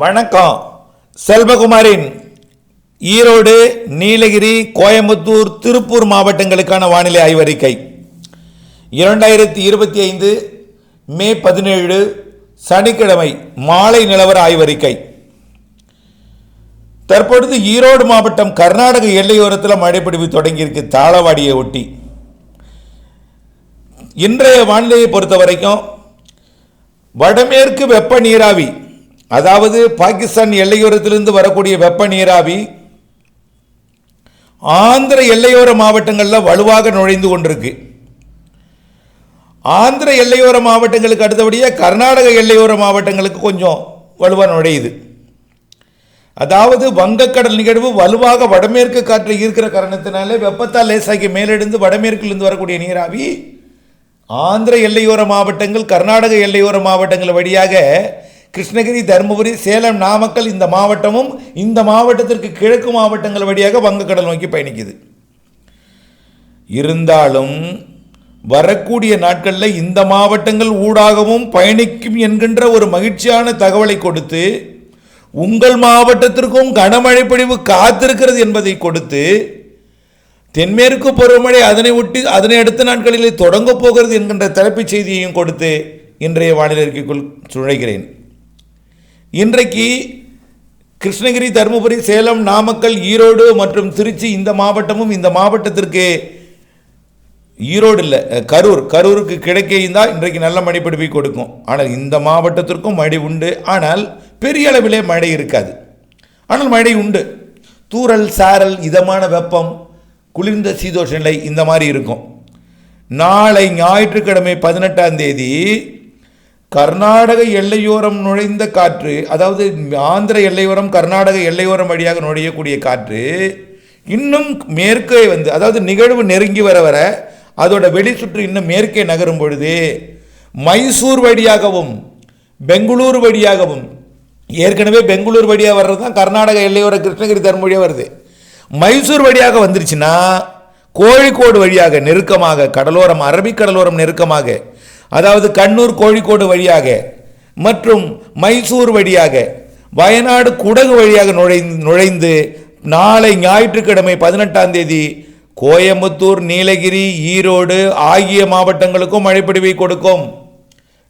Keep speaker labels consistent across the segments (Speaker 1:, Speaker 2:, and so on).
Speaker 1: வணக்கம். செல்வகுமாரின் ஈரோடு நீலகிரி கோயம்புத்தூர் திருப்பூர் மாவட்டங்களுக்கான வானிலை ஆய்வறிக்கை. இரண்டாயிரத்தி இருபத்தி ஐந்து மே பதினேழு சனிக்கிழமை மாலை நிலவர ஆய்வறிக்கை. தற்பொழுது ஈரோடு மாவட்டம் கர்நாடக எல்லையோரத்தில் மழைப்பிடிவு தொடங்கியிருக்கு தாளவாடியை ஒட்டி. இன்றைய வானிலையை பொறுத்த வரைக்கும் வடமேற்கு வெப்ப நீராவி அதாவது பாகிஸ்தான் எல்லையோரத்திலிருந்து வரக்கூடிய வெப்ப நீராவி ஆந்திர எல்லையோர மாவட்டங்களில் வலுவாக நுழைந்து கொண்டிருக்கு. ஆந்திர எல்லையோர மாவட்டங்களுக்கு அடுத்தபடியாக கர்நாடக எல்லையோர மாவட்டங்களுக்கு கொஞ்சம் வலுவாக நுழையுது. அதாவது வங்கக்கடல் நிகழ்வு வலுவாக வடமேற்கு காற்று ஈர்க்கிற காரணத்தினாலே வெப்பத்தால் லேசாகி மேலெடுந்து வடமேற்கிலிருந்து வரக்கூடிய நீராவி ஆந்திர எல்லையோர மாவட்டங்கள் கர்நாடக எல்லையோர மாவட்டங்கள் வழியாக கிருஷ்ணகிரி தருமபுரி சேலம் நாமக்கல் இந்த மாவட்டமும் இந்த மாவட்டத்திற்கு கிழக்கு மாவட்டங்கள் வழியாக வங்கக்கடல் நோக்கி பயணிக்குது. இருந்தாலும் வரக்கூடிய நாட்களில் இந்த மாவட்டங்கள் ஊடாகவும் பயணிக்கும் என்கின்ற ஒரு மகிழ்ச்சியான தகவலை கொடுத்து உங்கள் மாவட்டத்திற்கும் கனமழை பொழிவு காத்திருக்கிறது என்பதை கொடுத்து தென்மேற்கு பருவமழை அதனை ஒட்டி அதனை அடுத்த நாட்களிலே தொடங்கப் போகிறது என்கின்ற தலைப்புச் செய்தியையும் கொடுத்து இன்றைய வானிலை அறிக்கைக்குள் சுழைகிறேன் இன்றைக்கு கிருஷ்ணகிரி தருமபுரி சேலம் நாமக்கல் ஈரோடு மற்றும் திருச்சி இந்த மாவட்டமும் இந்த மாவட்டத்திற்கு ஈரோடு இல்லை கரூர். கரூருக்கு கிடைக்க இருந்தால் இன்றைக்கு நல்ல மழை பிடிப்பை கொடுக்கும். ஆனால் இந்த மாவட்டத்திற்கும் மழை உண்டு. ஆனால் பெரிய அளவிலே மழை இருக்காது. ஆனால் மழை உண்டு. தூறல் சாரல் இதமான வெப்பம் குளிர்ந்த சீதோஷ நிலை இந்த மாதிரி இருக்கும். நாளை ஞாயிற்றுக்கிழமை பதினெட்டாம் தேதி கர்நாடக எல்லையோரம் நுழைந்த காற்று அதாவது ஆந்திர எல்லையோரம் கர்நாடக எல்லையோரம் வழியாக நுழையக்கூடிய காற்று இன்னும் மேற்கே வந்து அதாவது நிகழ்வு நெருங்கி வர வர அதோட வெளிச்சுற்று இன்னும் மேற்கே நகரும் பொழுது மைசூர் வழியாகவும் பெங்களூர் வழியாகவும் ஏற்கனவே பெங்களூர் வழியாக வர்றது தான் கர்நாடக எல்லையோர கிருஷ்ணகிரி தர்ம வழியாக வருது. மைசூர் வழியாக வந்துருச்சுன்னா கோழிக்கோடு வழியாக நெருக்கமாக கடலோரம் அரபிக்கடலோரம் நெருக்கமாக அதாவது கண்ணூர் கோழிக்கோடு வழியாக மற்றும் மைசூர் வழியாக வயநாடு குடகு வழியாக நுழைந்து நுழைந்து நாளை ஞாயிற்றுக்கிழமை பதினெட்டாம் தேதி கோயம்புத்தூர் நீலகிரி ஈரோடு ஆகிய மாவட்டங்களுக்கும் மழைப்பிடிவை கொடுக்கும்.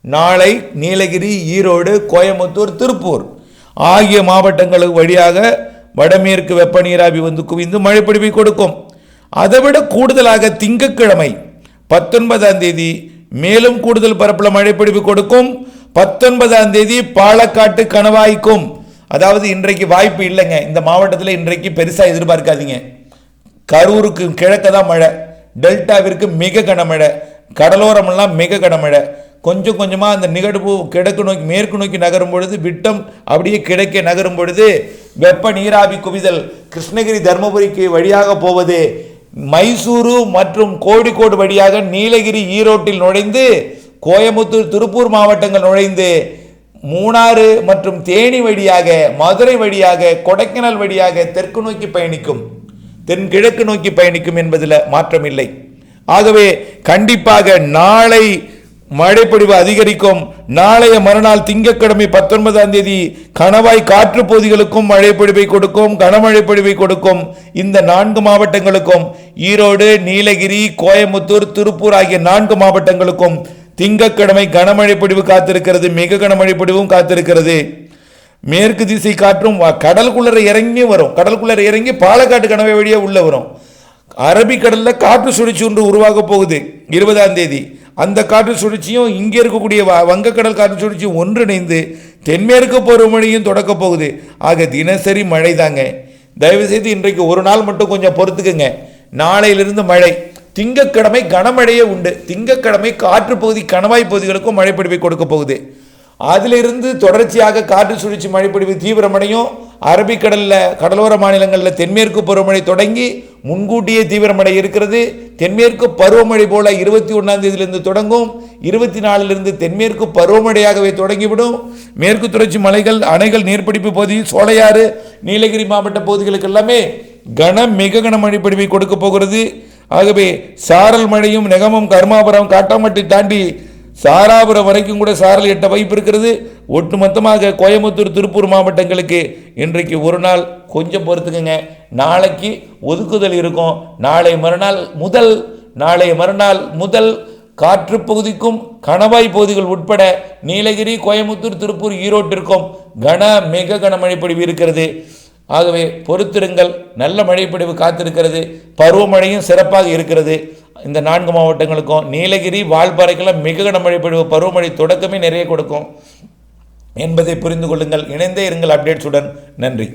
Speaker 1: நாளை நீலகிரி ஈரோடு கோயம்புத்தூர் திருப்பூர் ஆகிய மாவட்டங்களுக்கு வழியாக வடமேற்கு வெப்ப நீராவி வந்து குவிந்து மழைப்பிடிவை கொடுக்கும். அதைவிட கூடுதலாக திங்கட்கிழமை பத்தொன்பதாம் தேதி மேலும் கூடுதல் பரப்பில் மழைப்பிடிப்பு கொடுக்கும். பத்தொன்பதாம் தேதி பாலக்காட்டு கணவாய்க்கும். அதாவது இன்றைக்கு வாய்ப்பு இல்லைங்க. இந்த மாவட்டத்தில் இன்றைக்கு பெருசாக எதிர்பார்க்காதீங்க. கரூருக்கு கிழக்க தான் மழை. டெல்டாவிற்கு மிக கனமழை கடலோரமெல்லாம் மிக கனமழை கொஞ்சம் கொஞ்சமாக அந்த நிகழ்வு கிழக்கு நோக்கி மேற்கு நோக்கி நகரும் பொழுது விட்டம் அப்படியே கிழக்கே நகரும் பொழுது வெப்ப நீராவி குவிதல் கிருஷ்ணகிரி தருமபுரிக்கு வழியாக போவது மைசூரு மற்றும் கோழிக்கோடு வழியாக நீலகிரி ஈரோட்டில் நுழைந்து கோயம்புத்தூர் திருப்பூர் மாவட்டங்கள் நுழைந்து மூணாறு மற்றும் தேனி வழியாக மதுரை வழியாக கொடைக்கானல் வழியாக தெற்கு நோக்கி பயணிக்கும் தென்கிழக்கு நோக்கி பயணிக்கும் என்பதில் மாற்றமில்லை. ஆகவே கண்டிப்பாக நாளை மழைப்பொழிவு அதிகரிக்கும். நாளைய மறுநாள் திங்கட்கிழமை பத்தொன்பதாம் தேதி கணவாய் காற்று பகுதிகளுக்கும் மழைப்பொழிவை கொடுக்கும் கனமழை பொழிவை கொடுக்கும். இந்த நான்கு மாவட்டங்களுக்கும் ஈரோடு நீலகிரி கோயம்புத்தூர் திருப்பூர் ஆகிய நான்கு மாவட்டங்களுக்கும் திங்கட்கிழமை கனமழை பொழிவு காத்திருக்கிறது மிக கனமழை பொழிவும் காத்திருக்கிறது. மேற்கு திசை காற்றும் வ- இறங்கி வரும். கடலுக்குள்ளர இறங்கி பாலக்காட்டு கனவை வழியாக உள்ளே வரும். அரபிக்கடலில் காற்று சுழற்சி ஒன்று உருவாக போகுது. இருபதாம் தேதி. அந்த காற்று சுழற்சியும் இங்கே இருக்கக்கூடிய வ- வங்கக்கடல் காற்று சுழற்சியும் ஒன்றிணைந்து தென்மேற்கு பருவமழையும் தொடக்க போகுது. ஆக தினசரி மழை தாங்க. தயவுசெய்து இன்றைக்கு ஒரு நாள் மட்டும் கொஞ்சம் பொறுத்துக்குங்க. நாளையிலிருந்து மழை. திங்கக்கிழமை கனமழையே உண்டு. திங்கக்கிழமை காற்று பகுதி கணவாய் பகுதிகளுக்கும் மழைப்பிடிவை கொடுக்க போகுது. அதிலிருந்து தொடர்ச்சியாக காற்று சுழற்சி மழைப்பிடிவு தீவிரமடையும். அரபிக்கடலில் கடலோர மாநிலங்களில் தென்மேற்கு பருவமழை தொடங்கி முன்கூட்டியே தீவிரமடை இருக்கிறது. தென்மேற்கு பருவமழை போல இருபத்தி ஒன்றாம் தேதியிலிருந்து தொடங்கும். இருபத்தி நாலிலிருந்து தென்மேற்கு பருவமழையாகவே தொடங்கிவிடும். மேற்கு தொடர்ச்சி மலைகள் அணைகள் நீர்பிடிப்பு பகுதி சோலையாறு நீலகிரி மாவட்ட பகுதிகளுக்கு எல்லாமே கன மிக கன மழைப்பொழிவை கொடுக்க போகிறது. ஆகவே சாரல் மழையும் நெகமும் கர்மாபுரம் காட்டாமட்டி தாண்டி சாராபுரம் வரைக்கும் கூட சாரல் எட்ட வாய்ப்பு இருக்கிறது. ஒட்டுமொத்தமாக கோயம்புத்தூர் திருப்பூர் மாவட்டங்களுக்கு இன்றைக்கு ஒரு நாள் கொஞ்சம் பொறுத்துக்குங்க. நாளைக்கு ஒதுக்குதல் இருக்கும். நாளை மறுநாள் முதல் நாளை மறுநாள் முதல் காற்று பகுதிக்கும் கணவாய் பகுதிகள் உட்பட நீலகிரி கோயம்புத்தூர் திருப்பூர் ஈரோட்டிற்கும் கன மிக கனமழை பொழிவு இருக்கிறது. ஆகவே பொறுத்திருங்கள். நல்ல மழைப்பொழிவு காத்திருக்கிறது. பருவமழையும் சிறப்பாக இருக்கிறது. இந்த நான்கு மாவட்டங்களுக்கும் நீலகிரி வால்பாறைக்கெல்லாம் மிக கனமழை பொழிவு பருவமழை தொடக்கமே நிறைய கொடுக்கும். என்பதை புரிந்து கொள்ளுங்கள். இணைந்தே இருங்கள் அப்டேட்ஸுடன் நன்றி.